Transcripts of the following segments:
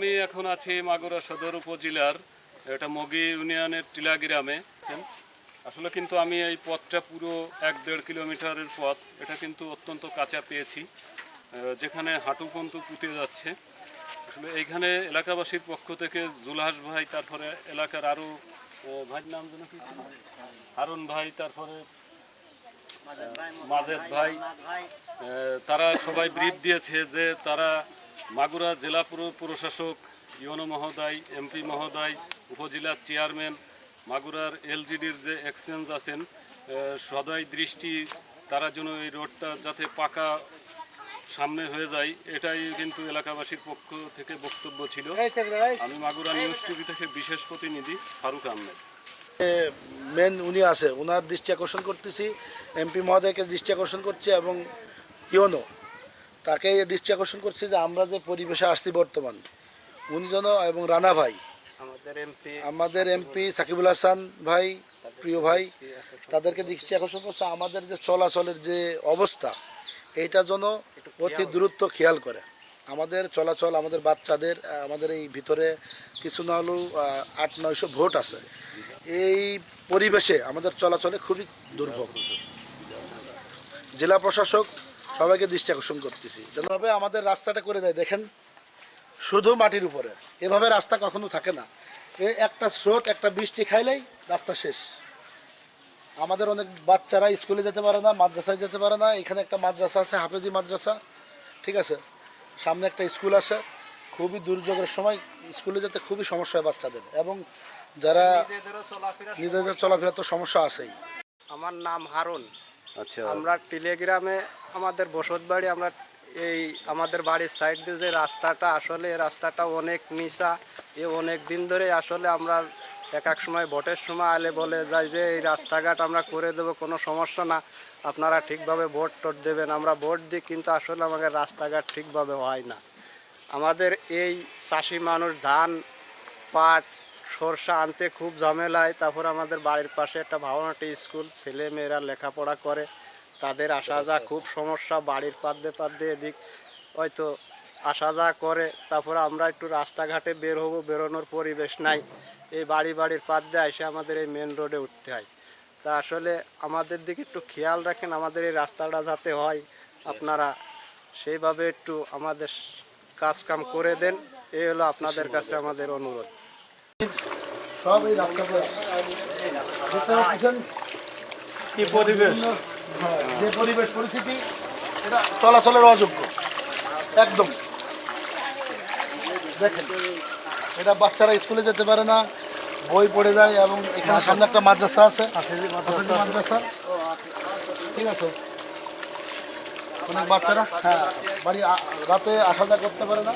আমি এখন আছি মাগুরা সদর উপজেলার, এটা মগি ইউনিয়নের টিলা গ্রামে আসলে কিন্তু আমি এই পথটা পুরো এক দেড় কিলোমিটারের পথ, এটা কিন্তু অত্যন্ত কাঁচা পেয়েছি যেখানে হাঁটু পর্যন্ত পুঁতে যাচ্ছে আসলে এইখানে এলাকাবাসীর পক্ষ থেকে জুলহাস ভাই, তারপরে এলাকার আরও ভাই নাম যেন কি? হারুন ভাই, তারপরে মাজেদ ভাই তারা সবাই ব্রিফ দিয়েছে যে তারা মাগুরা জেলা পুর, প্রশাসক ইউনো মহোদয়, এমপি মহোদয় উপজেলার চেয়ারম্যান, মাগুরার এলজিডির যে এক্সচেঞ্জ আছেন সদয় দৃষ্টি, তারা যেন এই রোডটা যাতে পাকা সামনে হয়ে যায়, এটাই কিন্তু এলাকাবাসীর পক্ষ থেকে বক্তব্য ছিল। আমি মাগুরা নিউজ টিভি থেকে বিশেষ প্রতিনিধি ফারুক আহমেদ। মেন উনি আছে ওনার দৃষ্টি আকর্ষণ করতেছি, এমপি মহোদয়কে দৃষ্টি আকর্ষণ করছে এবং ইওনো তাকে দৃষ্টি আকর্ষণ করছি যে আমরা যে পরিবেশে আসছি বর্তমান উনি যেন এবং রানা ভাই আমাদের এমপি সাকিবুল হাসান ভাই প্রিয় ভাই তাদেরকে দৃষ্টি আকর্ষণ করছে। আমাদের যে চলাচলের যে অবস্থা এইটা যেন অতি দ্রুত খেয়াল করে। আমাদের চলাচল আমাদের বাচ্চাদের আমাদের এই ভিতরে কিছু না হলেও আট নয়শো ভোট আছে। এই পরিবেশে আমাদের চলাচলে খুবই দুর্ভোগ। জেলা প্রশাসক সবাইকে দৃষ্টি আকর্ষণ করতেছি। যেনভাবে আমাদের রাস্তাটা করে দেয় দেখেন শুধু মাটির উপরে। এভাবে রাস্তা কখনো থাকে না। একটা স্রোত একটা বৃষ্টি খাইলেই রাস্তা শেষ। আমাদের অনেক বাচ্চারা স্কুলে যেতে পারে না মাদ্রাসায় যেতে পারে না। এখানে একটা মাদ্রাসা আছে হাফেজি মাদ্রাসা। ঠিক আছে? সামনে একটা স্কুল আছে। খুবই দুর্যোগের সময় স্কুলে যেতে খুবই সমস্যা হয় বাচ্চাদের। এবং যারা নিজেদের চলাফেরা তো সমস্যা আছেই। আমার নাম হারুন। আচ্ছা। আমরা টেলিগ্রামে আমাদের বসত বাড়ি, আমরা এই আমাদের বাড়ির সাইড দিয়ে যে রাস্তাটা, আসলে রাস্তাটা অনেক নিচা এ অনেক দিন ধরে আসলে আমরা এক এক সময় ভোটের সময় আলে বলে, যাই যে এই রাস্তাঘাট আমরা করে দেবো, কোনো সমস্যা না। আপনারা ঠিকভাবে ভোট টোট দেবেন। আমরা ভোট দিই, কিন্তু আসলে আমাদের রাস্তাঘাট ঠিকভাবে হয় না। আমাদের এই চাষি মানুষ ধান, পাট, সরষা আনতে খুব ঝামেলায়। তারপর আমাদের বাড়ির পাশে একটা ভাবনাটি স্কুল ছেলে মেয়েরা লেখাপড়া করে। তাদের আসা যাওয়া খুব সমস্যা বাড়ির পাদ্দে পাদ্দে এদিক। হয়তো আসা যাওয়া করে তারপর আমরা একটু রাস্তাঘাটে বের হব বেরোনোর পরিবেশ নাই। এই বাড়ি বাড়ির পাদ্দে এসে আমাদের এই মেন রোডে উঠতে হয়। তা আসলে আমাদের দিকে একটু খেয়াল রাখেন আমাদের এই রাস্তাটা যাতে হয় আপনারা সেইভাবে একটু আমাদের কাজ কাম করে দেন। এই হলো আপনাদের কাছে আমাদের অনুরোধ। সব এই রাস্তা কি পরিবেশ? যে পরিবেশ পরিস্থিতি, এটা চলাচলের অযোগ্য। একদম। দেখেন, এটা বাচ্চারা স্কুলে যেতে পারে না, বই পড়ে যায় এবং এখানে সামনে একটা মাদ্রাসা আছে। মাদ্রাসা? ঠিক আছে। অনেক বাচ্চারা? হ্যাঁ বাড়ি রাতে আসা যাওয়া করতে পারে না।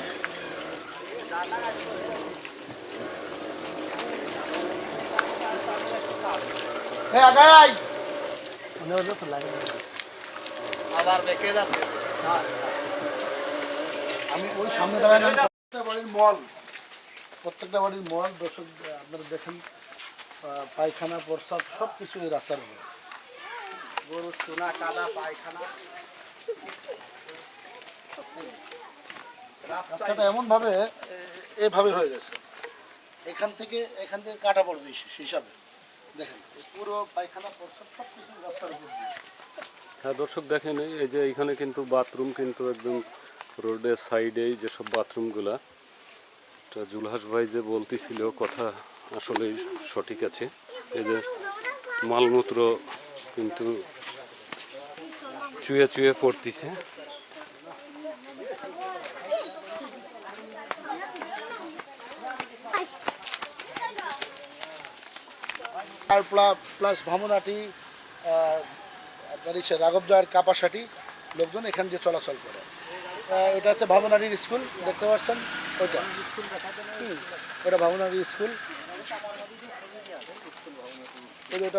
হ্যাঁ আগাই! আবার বেঁকে যাচ্ছে। আমি ওই সামনে দাঁড়ায় প্রত্যেকটা বাড়ির মল প্রত্যেকটা বাড়ির মল দর্শক আপনারা দেখেন পায়খানা প্রস্রাব সব কিছু এই রাস্তার উপরে গরু চুনা কাদা পায়খানা। রাস্তাটা এমনভাবে এভাবে হয়ে গেছে। এখান থেকে এখান থেকে কাটা পড়বে হিসাবে। হ্যাঁ দর্শক দেখেন, এই যে এখানে কিন্তু বাথরুম কিন্তু একদম রোডের সাইডেই যেসব বাথরুমগুলা এটা জুলহাস ভাই যে বলতেছিল, কথা আসলেই সঠিক আছে। এই যে মালমূত্র কিন্তু চুয়ে চুয়ে পড়তিছে। আর প্লাস ভামনাটি আপনার ইসে রাঘবজয়ের কাপাসাটি লোকজন এখান দিয়ে চলাচল করে। এটা হচ্ছে ভামনাটির স্কুল দেখতে পাচ্ছেন? ওইটা। ওটা ভামনাটির স্কুল।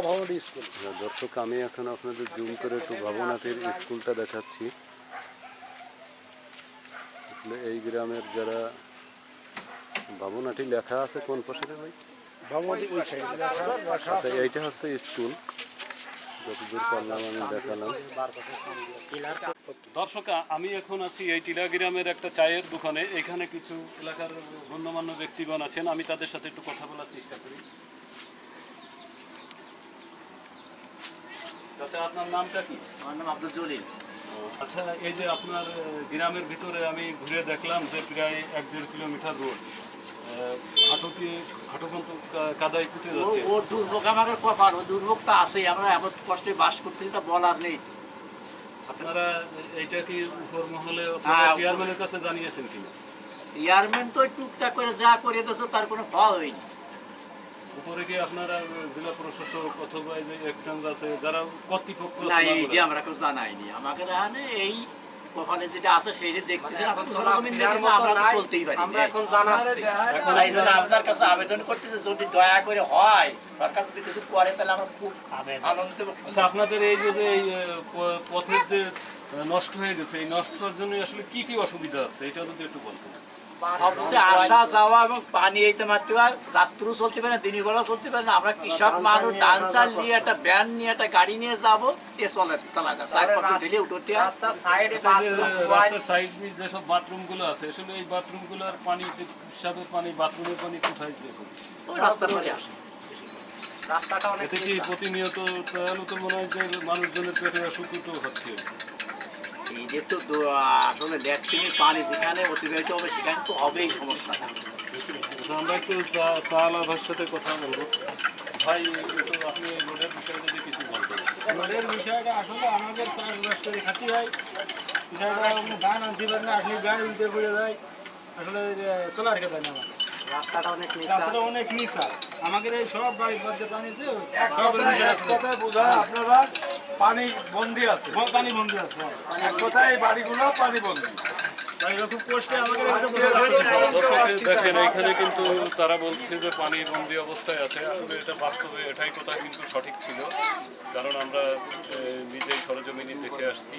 ভামনাটি স্কুল। হ্যাঁ, দর্শক আমি এখন আপনাদের জুম করে একটু ভবনাথের স্কুলটা দেখাচ্ছি। এই গ্রামের যারা ভবনাটি লেখা আছে কোন পাশে ভাই? আচ্ছা এইটা হচ্ছে স্কুল। যতদূর পারলাম আমি দেখালাম। দর্শক আমি এখন আছি এই টিলা গ্রামের একটা চায়ের দোকানে। এখানে কিছু এলাকার গণ্যমান্য ব্যক্তিগণ আছেন। আমি তাদের সাথে একটু কথা বলার চেষ্টা করি। চাচা আপনার নামটা কি? আমার নাম আব্দুল জলিল। আচ্ছা এই যে আপনার গ্রামের ভিতরে আমি ঘুরে দেখলাম যে প্রায় এক দেড় কিলোমিটার রোড হাঁটুতে হাঁটু পর্যন্ত কাদায় কুটে যাচ্ছে ওর দুর্ভোগ আমাদের কপাল ও দুর্ভোগটা আছেই আমরা এমন কষ্টে বাস করতেছি তা বলার নেই। আপনারা এইটা কি উপর মহলে হ্যাঁ, চেয়ারম্যানের কাছে জানিয়েছেন কিনা? চেয়ারম্যান তো টুকটাক করে যা করে দিয়েছে তার কোনো ফল হয়নি। উপরে কি আপনারা জেলা প্রশাসক অথবা যে এক্সচেঞ্জ আছে যারা কর্তৃপক্ষ না এই যে আমরা কেউ জানাইনি। আমাকে এখানে এই কপালে যেটা আছে সেইটা দেখতেছেন দেখতেছি জনগণ আমরা চলতেই পারি। আমরা এখন জানাচ্ছি এখন এই জন্য আপনার কাছে আবেদন করতেছে যদি দয়া করে হয় সরকার যদি কিছু করে তাহলে আমরা খুব আনন্দিত আচ্ছা আপনাদের এই যে যে এই পথের যে নষ্ট হয়ে গেছে এই নষ্টর জন্য আসলে কি কি অসুবিধা আছে? এটা যদি একটু বলতেন। সবচেয়ে আসা যাওয়া এবং পানি এইতে মারতে রাত্রও চলতে পারে দিনই বেলা চলতে পারে না। আমরা কৃষক মানুষ চাল নিয়ে একটা নিয়ে একটা গাড়ি নিয়ে যাব। এ চলে রাস্তার সাইডে যেসব আছে আসলে এই পানি হিসাবের পানি বাথরুমের পানি কোথায় রাস্তার পরে আসে। রাস্তাটা অনেক প্রতিনিয়ত তাহলে তো মনে হয় যে মানুষজনের পেটে অসুখ হচ্ছে। যে তো আসলে ল্যাট্রিনের পানি যেখানে অতিবাহিত হবে সেখানে তো হবেই সমস্যাটা আচ্ছা, আমরা একটু চা- চা আলাভার সাথে কথা বলব। ভাই একটু আপনি রোডের বিষয়ে যদি কিছু বলতেন রোডের বিষয়টা আসলে আমাদের চাষবাস করে খাতি হয়। বিষয়টা আপনি ধান আনতে পারেন না আপনি গায়ে উল্টে পড়ে যায়। আসলে চলার খেতে না। আমার রাস্তাটা অনেক রাস্তাটা অনেক নিচা। আমাদের এই সব বাড়ির মধ্যে পানি বোঝায় আপনারা। পানি বন্দি আছে। সব পানি বন্দি আছে এক কথায় এই বাড়িগুলো পানি বন্দি। দেখেন এখানে কিন্তু তারা বলছে যে পানি বন্দি অবস্থায় আছে। আসলে এটা বাস্তবে এটাই কথা কিন্তু সঠিক ছিল। কারণ আমরা নিজেই সরজমিনি দেখে আসছি।